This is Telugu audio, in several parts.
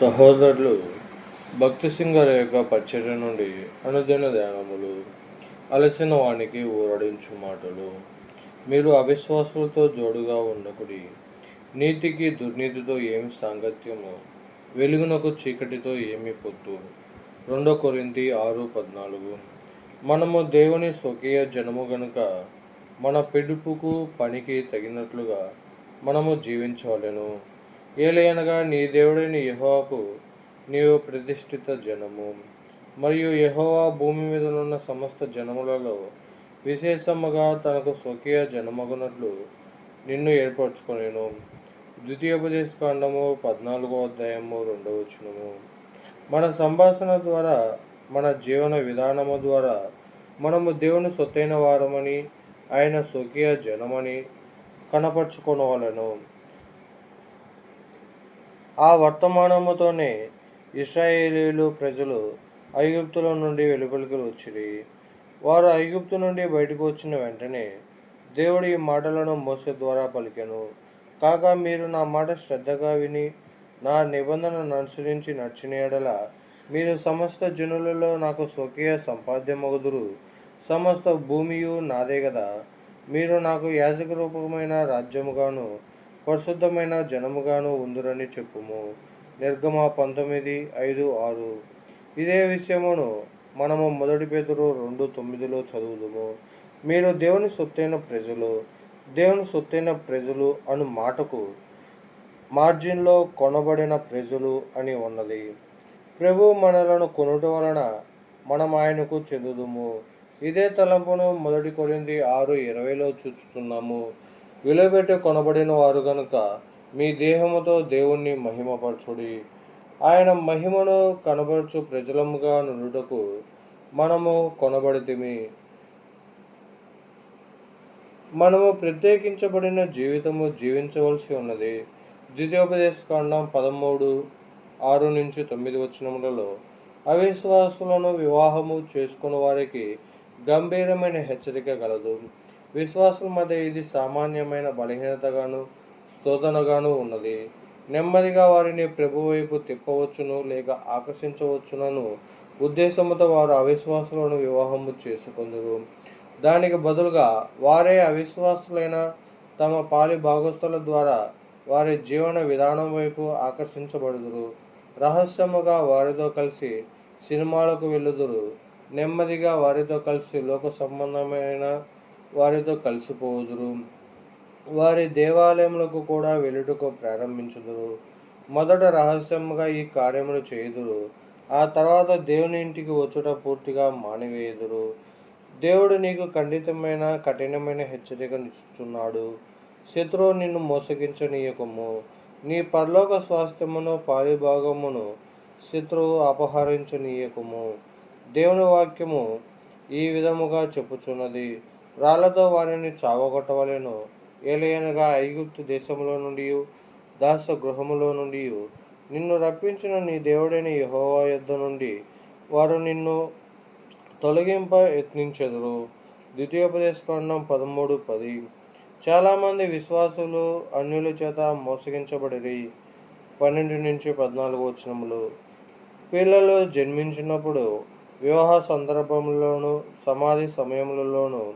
సహోదరులు భక్తి సింగర్ యొక్క పచ్చడి నుండి అనుదిన ధ్యానములు అలసిన వానికి ఊరడించు మాటలు. మీరు అవిశ్వాసులతో జోడుగా ఉండకుడి. నీతికి దుర్నీతితో ఏమి సాంగత్యము? వెలుగునకు చీకటితో ఏమి పొత్తు? రెండో కొరింతి ఆరు పద్నాలుగు. మనము దేవుని స్వకీయ జనము గనుక మన పిడుపుకు పనికి తగినట్లుగా మనము జీవించవలెను. ఏలయనగా నీ దేవుడైన యహోవాకు నీవు ప్రతిష్ఠిత జనము. మరియు యహోవా భూమి మీద ఉన్న సమస్త జనములలో విశేషముగా తనకు స్వకీయ జనమగునట్లు నిన్ను ఏర్పరచుకొనేను. ద్వితీయోపదేశ కాండము పద్నాలుగో అధ్యాయము రెండవ వచనము. మన సంభాషణ ద్వారా మన జీవన విధానము ద్వారా మనము దేవుని సొత్తైన వారమని ఆయన స్వకీయ జనమని కనపరుచుకోవాలను ఆ వర్తమానముతోనే ఇస్రాయేలీలు ప్రజలు ఐగుప్తుల నుండి వెలుపలికి వచ్చిరి. వారు ఐగుప్తు నుండి బయటకు వచ్చిన వెంటనే దేవుడు ఈ మాటలను మోసే ద్వారా పలికెను. కాగా మీరు నా మాట శ్రద్ధగా విని నా నిబంధనను అనుసరించి నడిచిన ఎడల మీరు సమస్త జనులలో నాకు స్వకీయ సంపాద్యమగుదురు. సమస్త భూమియు నాదే కదా మీరు నాకు యాజక రూపమైన రాజ్యముగాను పరిశుద్ధమైన జనముగాను ఉందిరని చెప్పుము. నిర్గమ పంతొమ్మిది ఐదు ఆరు. ఇదే విషయమును మనము మొదటి పేదరు రెండు తొమ్మిదిలో చదువుదుము. మీరు దేవుని సొత్తైన ప్రజలు దేవుని సొత్తైన ప్రజలు అను మాటకు మార్జిన్లో కొనబడిన ప్రజలు అని ఉన్నది. ప్రభు మనలను కొనుట వలన మనం ఆయనకు చెందుదుము. ఇదే తలంపును మొదటి కొరింది ఆరు ఇరవైలో చూచుతున్నాము విలువబెట్టి కొనబడిన వారు గనుక మీ దేహముతో దేవుణ్ణి మహిమపరచుడి. ఆయన మహిమను కనబరచు ప్రజలముగా నుండుటకు మనము కొనబడితిమి. మనము ప్రత్యేకించబడిన జీవితము జీవించవలసి ఉన్నది. ద్వితీయోపదేశ కాండం పదమూడు ఆరు నుంచి తొమ్మిది వచనములలో అవిశ్వాసులను వివాహము చేసుకున్న వారికి గంభీరమైన హెచ్చరిక కలదు. విశ్వాసం మధ్య ఇది సామాన్యమైన బలహీనతగాను శోధనగాను ఉన్నది. నెమ్మదిగా వారిని ప్రభు వైపు తిప్పవచ్చును లేక ఆకర్షించవచ్చునను ఉద్దేశముతో వారు అవిశ్వాసులను వివాహము చేసుకుందరు. దానికి బదులుగా వారే అవిశ్వాసులైన తమ పాలి భాగస్థుల ద్వారా వారి జీవన విధానం వైపు ఆకర్షించబడుదురు. రహస్యముగా వారితో కలిసి సినిమాలకు వెళ్ళుదురు. నెమ్మదిగా వారితో కలిసి లోక సంబంధమైన వారితో కలిసిపోదురు. వారి దేవాలయములకు కూడా వెళ్ళుటకు ప్రారంభించుదురు. మొదట రహస్యముగా ఈ కార్యములు చేయుదురు. ఆ తర్వాత దేవుని ఇంటికి వచ్చుట పూర్తిగా మానివేయుదురు. దేవుడు నీకు ఖండితమైన కఠినమైన హెచ్చరికనిస్తున్నాడు శత్రువు నిన్ను మోసగించనీయకము. నీ పరలోక స్వాస్థ్యమును పాలిభాగమును శత్రువు అపహరించనీయకము. దేవుని వాక్యము ఈ విధముగా చెప్పుచున్నది. రాళ్ళతో వారిని చావగొట్టవలెను. ఏలయనగా ఐగుప్తు దేశంలో నుండి దాస గృహములో నుండి నిన్ను రప్పించిన నీ దేవుడైన యహోవా యుద్ధ నుండి వారు నిన్ను తొలగింప యత్నించెదరు. ద్వితీయోపదేశకాండం పదమూడు పది. చాలామంది విశ్వాసులు అన్యుల చేత మోసగించబడిరి. పన్నెండు నుంచి పద్నాలుగు వచనములు. పిల్లలు జన్మించినప్పుడు వివాహ సందర్భంలోను సమాధి సమయములలోనూ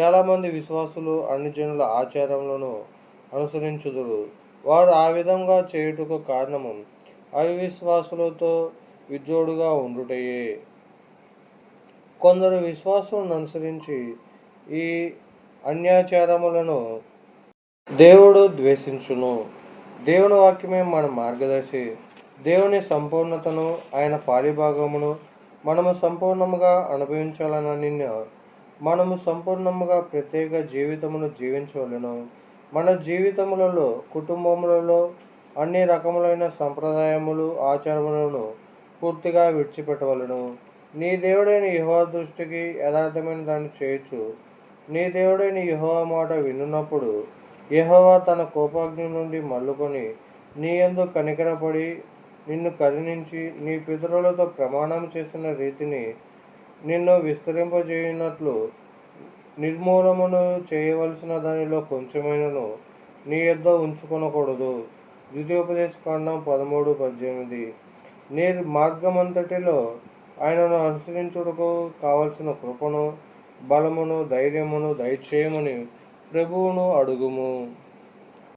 చాలామంది విశ్వాసులు అన్ని జనుల ఆచారములను అనుసరించుదురు. వారు ఆ విధంగా చేయుటకు కారణము అవిశ్వాసులతో విజోడుగా ఉండుటయే. కొందరు విశ్వాసులను అనుసరించి ఈ అన్యాచారములను దేవుడు ద్వేషించును. దేవుని వాక్యమే మన మార్గదర్శి. దేవుని సంపూర్ణతను ఆయన పాలిభాగమును మనము సంపూర్ణముగా అనుభవించాలనని మనము సంపూర్ణముగా ప్రత్యేక జీవితమును జీవించవలను. మన జీవితములలో కుటుంబములలో అన్ని రకములైన సంప్రదాయములు ఆచారములను పూర్తిగా విడిచిపెట్టవలను. నీ దేవుడైన యహోవా దృష్టికి యథార్థమైన దాన్ని చేయొచ్చు నీ దేవుడైన యహోవా మాట వినున్నప్పుడు యహోవా తన కోపాగ్ని నుండి మల్లుకొని నీ ఎందు కనికరపడి నిన్ను కరుణించి నీ పితరులతో ప్రమాణం చేసిన రీతిని నిన్ను విస్తరింపజేయనట్లు నిర్మూలమును చేయవలసిన దానిలో కొంచెమైనను నీ యొద్ద ఉంచుకొనకూడదు. ద్వితీయోపదేశకాండం పదమూడు పద్దెనిమిది. నేరు మార్గమంతటిలో ఆయనను అనుసరించుటకు కావలసిన కృపను బలమును ధైర్యమును దయచేయమని ప్రభువును అడుగుము.